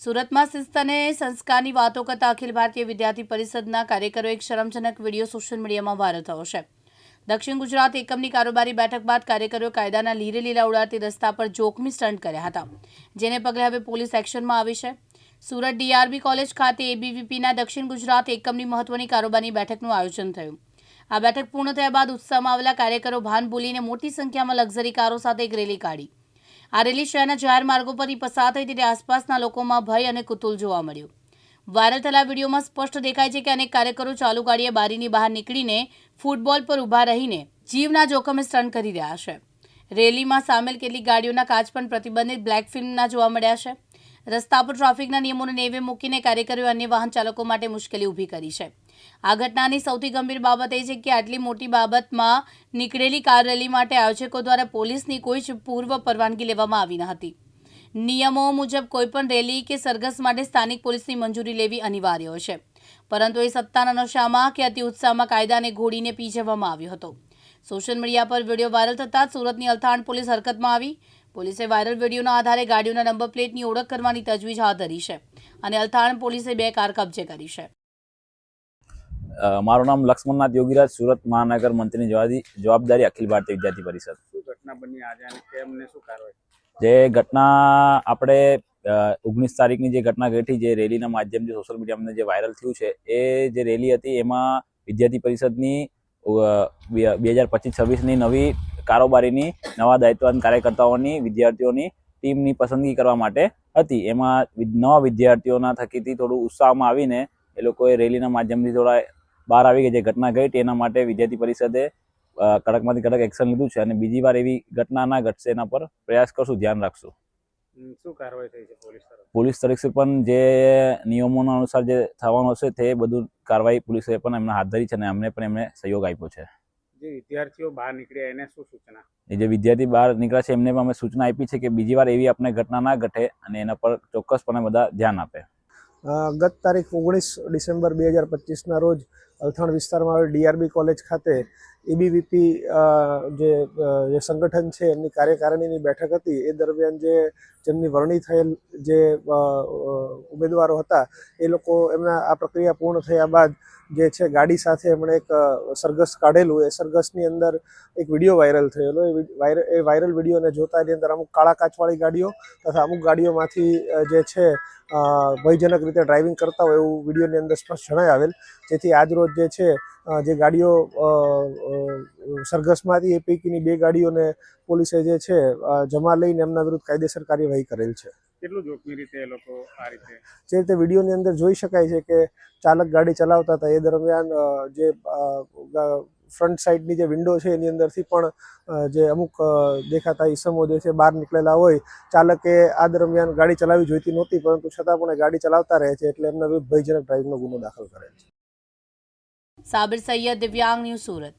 સુરતમાં શિસ્ત અને સંસ્કારની વાતો કરતા અખિલ ભારતીય વિદ્યાર્થી પરિષદના કાર્યકરો એક શરમજનક વીડિયો સોશિયલ મીડિયામાં વાયરલ થયો છે. દક્ષિણ ગુજરાત એકમની કારોબારી બેઠક બાદ કાર્યકરોએ કાયદાના લીરે લીલા ઉડાડતી રસ્તા પર જોખમી સ્ટન્ટ કર્યા હતા, જેને પગલે હવે પોલીસ એક્શનમાં આવી છે. સુરત ડીઆરબી કોલેજ ખાતે એબીવીપીના દક્ષિણ ગુજરાત એકમની મહત્વની કારોબારી બેઠકનું આયોજન થયું. આ બેઠક પૂર્ણ થયા બાદ ઉત્સાહમાં આવેલા કાર્યકરો ભાન ભૂલીને મોટી સંખ્યામાં લક્ઝરી કારો સાથે એક રેલી કાઢી. આ રેલી શહેરના જાહેર માર્ગો પરથી પસાર થઈ ત્યારે આસપાસના લોકોમાં ભય અને કુતુલ જોવા મળ્યું. વાયરલ થયેલા વિડીયોમાં સ્પષ્ટ દેખાય છે કે અનેક કાર્યકરો ચાલુ ગાડીએ બારીની બહાર નીકળીને ફૂટબોલ પર ઊભા રહીને જીવના જોખમે સ્ટન્ટ કરી રહ્યા છે. રેલીમાં સામેલ કેટલીક ગાડીઓના કાચ પણ પ્રતિબંધિત બ્લેક ફિલ્મના જોવા મળ્યા છે. રસ્તા પર ટ્રાફિકના નિયમોને નેવે મૂકીને કાર્યકરોએ અન્ય વાહન ચાલકો માટે મુશ્કેલી ઊભી કરી છે. આ ઘટનાની સૌથી ગંભીર બાબત એ છે કે આટલી મોટી બાબતમાં નીકળેલી કાર રેલી માટે આયોજકો દ્વારા પોલીસની કોઈ જ પૂર્વ પરવાનગી લેવામાં આવી ન હતી. નિયમો મુજબ કોઈપણ રેલી કે સરઘસ માટે સ્થાનિક પોલીસની મંજૂરી લેવી અનિવાર્ય છે. પરંતુ એ સત્તાના નશામાં કે અતિ ઉત્સાહમાં કાયદાને ઘોડીને પી જવામાં આવ્યો હતો. સોશિયલ મીડિયા પર વીડિયો વાયરલ થતાં સુરતની અલથાણ પોલીસ હરકતમાં આવી. પોલીસે વાયરલ વિડીયોના આધારે ગાડીઓના નંબર પ્લેટની ઓળખ કરવાની તજવીજ હાથ ધરી છે અને અલથાણ પોલીસે બે કાર કબજે કરી છે. મારું નામ લક્ષ્મણનાથ યોગીરાજ સુરત મહાનગર મંત્રીની જવાબદારી અખિલ ભારતીય વિદ્યાર્થી પરિષદ. ઘટના બની આજે અને કેમ શું કાર્યવાહી જે ઘટના આપણે ઓગણીસ તારીખની જે ઘટના ઘટી જે રેલીના માધ્યમથી સોશિયલ મીડિયામાં જે વાયરલ થયું છે એ જે રેલી હતી એમાં વિદ્યાર્થી પરિષદની બે હજાર પચીસ છવ્વીસની નવી કારોબારીની નવા દાયિત્વાન કાર્યકર્તાઓની વિદ્યાર્થીઓની ટીમની પસંદગી કરવા માટે હતી. એમાં નવા વિદ્યાર્થીઓના થકીથી થોડું ઉત્સાહમાં આવીને એ લોકોએ રેલીના માધ્યમથી થોડા બહાર આવી ગઈ જે ઘટના ઘટી એના માટે વિદ્યાર્થી પરિષદે કડકમાંથી કડક એક્શન લીધું છે અને બીજી વાર એવી ઘટના ના ઘટશે એના પર પ્રયાસ કરશું ધ્યાન રાખશું. શું કાર્યવાહી થઈ છે પોલીસ તરફ? પોલીસ તરફથી પણ જે નિયમોના અનુસાર જે થવાનું હશે તે બધું કાર્યવાહી પોલીસે પણ એમને હાથ ધરી છે અને અમને પણ એમને સહયોગ આપ્યો છે. જે વિદ્યાર્થીઓ બહાર નીકળ્યા એને શું સૂચના? એ જે વિદ્યાર્થી બહાર નીકળ્યા છે એમને પણ અમે સૂચના આપી છે કે બીજી વાર એવી આપણે ઘટના ના ઘટે અને એના પર ચોક્કસપણે બધા ધ્યાન આપે. ગત તારીખ ઓગણીસ ડિસેમ્બર બે હજાર પચીસના રોજ અલથાણ વિસ્તારમાં આવેલ ડીઆરબી કોલેજ ખાતે એબીવીપી જે સંગઠન છે, એમની કાર્યકારિણીની બેઠક હતી, એ દરમિયાન જે જેમની વરણી થયેલ જે ઉમેદવારો હતા, એ લોકો એમના આ પ્રક્રિયા પૂર્ણ થયા બાદ જે છે, ગાડી સાથે એમણે એક સરઘસ કાઢેલું. એ સરઘસની અંદર એક વીડિયો વાયરલ થયેલો. એ વાયરલ વિડીયોને જોતા એની અંદર અમુક કાળા કાચવાળી ગાડીઓ તથા અમુક ગાડીઓમાંથી જે છે ભયજનક રીતે ડ્રાઇવિંગ કરતા હોય એવું વિડીયોની અંદર સ્પષ્ટ જણાય આવેલ. જેથી આજરોજ જે છે જે ગાડીઓ અ, અ, સરઘસમાં હતી એ પૈકીની બે ગાડીઓને પોલીસે જે છે જમા લઈને એમના વિરુદ્ધ કાયદેસર કાર્યવાહી કરેલ છે. કેટલું જોખમી રીતે એ લોકો આ રીતે જે રીતે વિડીયોની અંદર જોઈ શકાય છે કે ચાલક ગાડી ચલાવતા હતા એ દરમિયાન જે ફ્રન્ટ સાઈડની જે વિન્ડો છે એની અંદરથી પણ જે અમુક દેખાતા ઈસમો જે છે બહાર નીકળેલા હોય ચાલકે આ દરમિયાન ગાડી ચલાવી જોઈતી નહોતી પરંતુ છતાં પણ ગાડી ચલાવતા રહે છે એટલે એમના વિરુદ્ધ ભયજનક ડ્રાઇવિંગનો ગુનો દાખલ કરેલ છે. સાબિર સૈયદ દિવ્યાંગ ન્યૂઝ સુરત.